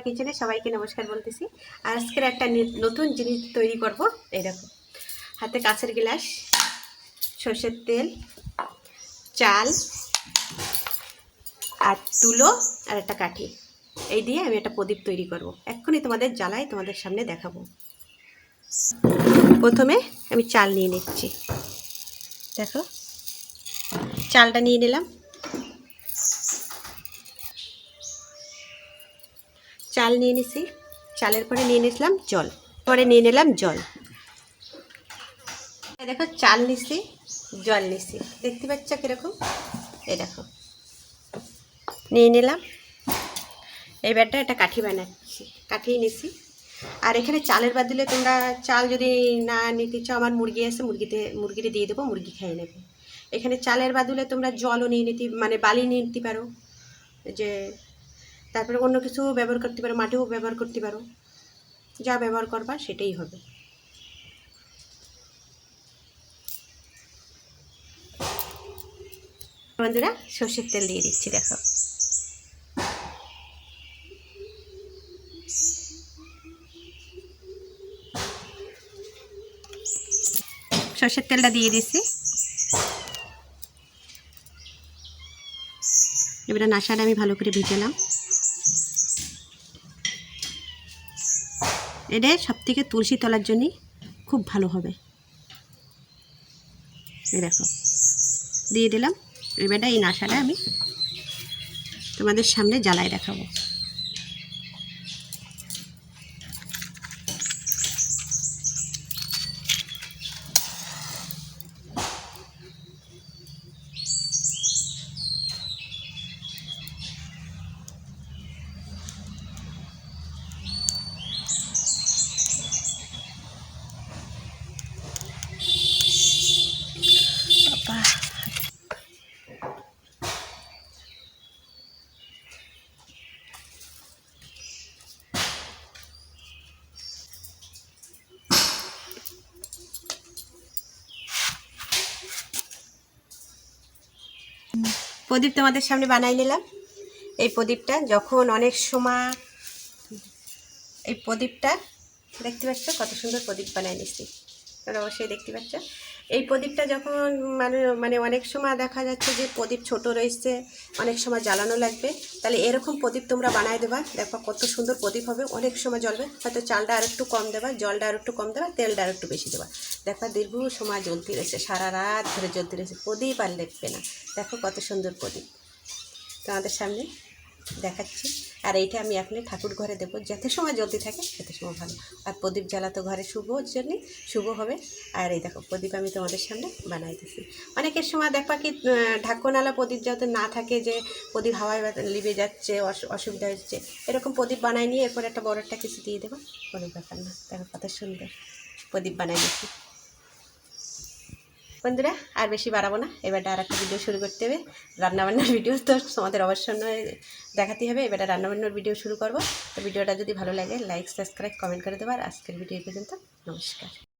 রেখা কিচেনে সবাইকে নমস্কার বলতেছি। আর আজকের একটা নতুন জিনিস তৈরি করব। দেখো, হাতে কাঁচের গ্লাস, সর্ষের তেল, চাল, আর তুলো, আর একটা কাঠি। এই দিয়ে আমি একটা প্রদীপ তৈরি করব। এক্ষুনি তোমাদের জ্বালাই তোমাদের সামনে দেখাবো। প্রথমে আমি চাল নিয়ে নিচ্ছি। দেখো, চালটা নিয়ে নিলাম। চাল নিয়ে নিছি। চালের পরে নিয়ে নিয়েছিলাম জল। পরে নিয়ে নিলাম জল। দেখো, চাল নিছি, জল নিছি। দেখতে পাচ্ছ কীরকম? এই দেখো। নিয়ে নিলাম। এবারটা একটা কাঠি বানাচ্ছি। কাঠি নিছি। আর এখানে চালের বাদলে তোমরা চাল যদি না নিতে চাও, আমার মুরগি আছে, মুরগিতে মুরগিতে দিয়ে দেবো, মুরগি খেয়ে নেবে। এখানে চালের বাদলে তোমরা জলও নিয়ে নিতে মানে বালি নিয়ে নিতে পারো। যে তারপরে অন্য কিছু ব্যবহার করতে পারো, মাটিও ব্যবহার করতে পারো। যা ব্যবহার করবা সেটাই হবে। বন্ধুরা, সর্ষের তেল দিয়ে দিচ্ছি, দেখো। সর্ষের তেলটা দিয়ে দিচ্ছি। এবারে নাশাটা আমি ভালো করে ভেজেলাম এটা সব থেকে তুলসী তলার জন্যই খুব ভালো হবে। দেখো, দিয়ে দিলাম। এবারটা এই নাশাটা আমি তোমাদের সামনে জ্বালায় দেখাবো। প্রদীপ তোমাদের সামনে বানাই নিলাম। এই প্রদীপটা যখন অনেক সময় এই প্রদীপটা, দেখতে পাচ্ছ কত সুন্দর প্রদীপ বানাই নিচ্ছি তোমরা অবশ্যই দেখতে পাচ্ছ। এই প্রদীপটা যখন মানে মানে অনেক সময় দেখা যাচ্ছে যে প্রদীপ ছোট রয়েছে, অনেক সময় জ্বালানো লাগবে, তাহলে এরকম প্রদীপ তোমরা বানায় দেবা। দেখো কত সুন্দর প্রদীপ হবে, অনেক সময় জ্বলবে, হয়তো চালটা আর একটু কম দেবা, জলটা আর একটু কম দেবা, তেলটা আর একটু বেশি দেবা। দেখো দীর্ঘ সময় জ্বলতে রয়েছে, সারা রাত ধরে জ্বলতে রয়েছে, প্রদীপ আর লেগবে না। দেখো কত সুন্দর প্রদীপ। তোমাদের সামনে দেখাচ্ছি। আর এইটা আমি এখন ঠাকুর ঘরে দেবো, যত সময় জ্বলতে থাকে তত সময় ভালো। আর প্রদীপ জ্বালা তো ঘরে শুভ জন্যে শুভ হবে। আর এই দেখো, প্রদীপ আমি তোমাদের সামনে বানাই দিচ্ছি অনেকের সময় দেখবা কি ঢাকনালা প্রদীপ যাতে না থাকে, যে প্রদীপ হাওয়ায় লিবে যাচ্ছে, অসু- অসুবিধা হচ্ছে, এরকম প্রদীপ বানাই নিয়ে এরপর একটা বড় একটা কিছু দিয়ে দেবো। কোনো ব্যাপার না, দেখো কত সুন্দর প্রদীপ বানাই দিচ্ছি বন্ধুরা, আর বেশি বাড়াবো না। এবারটা আর একটা ভিডিও শুরু করতে হবে। রান্নাবান্নার ভিডিও তো তোমাদের অবশ্যই নয় দেখাতে হবে। এবারটা রান্নাবান্নার ভিডিও শুরু করব। তো ভিডিওটা যদি ভালো লাগে লাইক সাবস্ক্রাইব কমেন্ট করে দেবো। আর আজকের ভিডিও পর্যন্ত। নমস্কার।